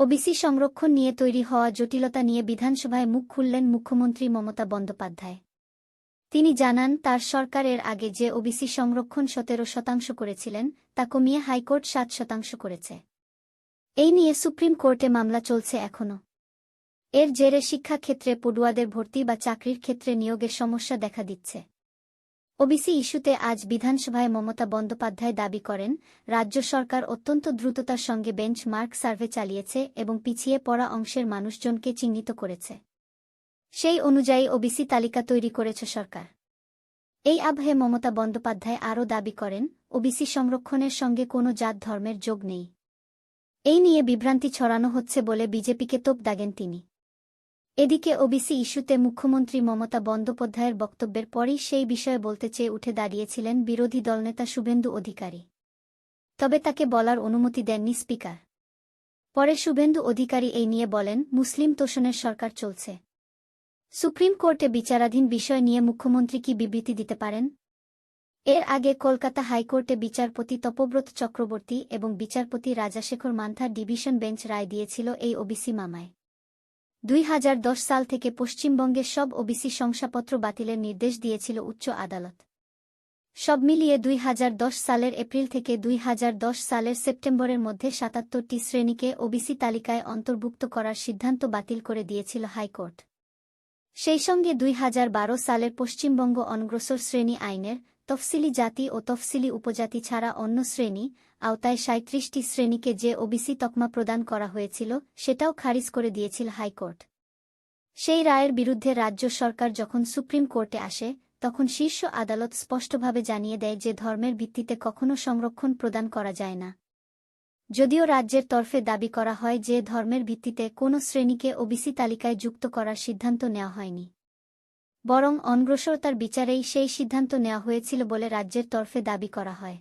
OBC সংরক্ষণ নিয়ে তৈরি হওয়া জটিলতা নিয়ে বিধানসভায় মুখ খুললেন মুখ্যমন্ত্রী মমতা বন্দ্যোপাধ্যায়। তিনি জানান, তার সরকারের আগে যে ওবিসি সংরক্ষণ সতেরো শতাংশ করেছিলেন, তা কমিয়ে হাইকোর্ট সাত শতাংশ করেছে। এই নিয়ে সুপ্রিম কোর্টে মামলা চলছে এখনও। এর জেরে শিক্ষাক্ষেত্রে পড়ুয়াদের ভর্তি বা চাকরির ক্ষেত্রে নিয়োগের সমস্যা দেখা দিচ্ছে। ওবিসি ইস্যুতে আজ বিধানসভায় মমতা বন্দ্যোপাধ্যায় দাবি করেন, রাজ্য সরকার অত্যন্ত দ্রুততার সঙ্গে বেঞ্চ মার্ক সার্ভে চালিয়েছে এবং পিছিয়ে পড়া অংশের মানুষজনকে চিহ্নিত করেছে। সেই অনুযায়ী ওবিসি তালিকা তৈরি করেছে সরকার। এই আবহে মমতা বন্দ্যোপাধ্যায় আরও দাবি করেন ওবিসি সংরক্ষণের সঙ্গে কোনো জাত ধর্মের যোগ নেই। এই নিয়ে বিভ্রান্তি ছড়ানো হচ্ছে বলে বিজেপিকে তোপ দাগেন তিনি। এদিকে ওবিসি ইস্যুতে মুখ্যমন্ত্রী মমতা বন্দ্যোপাধ্যায়ের বক্তব্যের পরই সেই বিষয়ে বলতে চেয়ে উঠে দাঁড়িয়েছিলেন বিরোধী দলনেতা শুভেন্দু অধিকারী। তবে তাকে বলার অনুমতি দেননি স্পিকার। পরে শুভেন্দু অধিকারী এই নিয়ে বলেন, মুসলিম তোষণের সরকার চলছে। সুপ্রিম কোর্টে বিচারাধীন বিষয় নিয়ে মুখ্যমন্ত্রী কি বিবৃতি দিতে পারেন? এর আগে কলকাতা হাইকোর্টে বিচারপতি তপব্রত চক্রবর্তী এবং বিচারপতি রাজাশেখর মান্থার ডিভিশন বেঞ্চ রায় দিয়েছিল এই ওবিসি মামায়। দুই হাজার দশ সাল থেকে পশ্চিমবঙ্গের সব ওবিসি শংসাপত্র বাতিলের নির্দেশ দিয়েছিল উচ্চ আদালত। সব মিলিয়ে দুই হাজার দশ সালের এপ্রিল থেকে দুই হাজার দশ সালের সেপ্টেম্বরের মধ্যে সাতাত্তরটি শ্রেণীকে ওবিসি তালিকায় অন্তর্ভুক্ত করার সিদ্ধান্ত বাতিল করে দিয়েছিল হাইকোর্ট। সেই সঙ্গে দুই হাজার বারো সালের পশ্চিমবঙ্গ অনগ্রসর শ্রেণি আইনের তফসিলি জাতি ও তফসিলি উপজাতি ছাড়া অন্য শ্রেণি, আওতায় সাঁত্রিশটি শ্রেণীকে যে ওবিসি তকমা প্রদান করা হয়েছিল, সেটাও খারিজ করে দিয়েছিল হাইকোর্ট। সেই রায়ের বিরুদ্ধে রাজ্য সরকার যখন সুপ্রিম কোর্টে আসে, তখন শীর্ষ আদালত স্পষ্টভাবে জানিয়ে দেয় যে ধর্মের ভিত্তিতে কখনও সংরক্ষণ প্রদান করা যায় না। যদিও রাজ্যের তরফে দাবি করা হয় যে ধর্মের ভিত্তিতে কোনো শ্রেণীকে ওবিসি তালিকায় যুক্ত করার সিদ্ধান্ত নেওয়া হয়নি। বরং অনগ্রসরতার বিচারেই সেই সিদ্ধান্ত নেওয়া হয়েছিল বলে রাজ্যের তরফে দাবি করা হয়।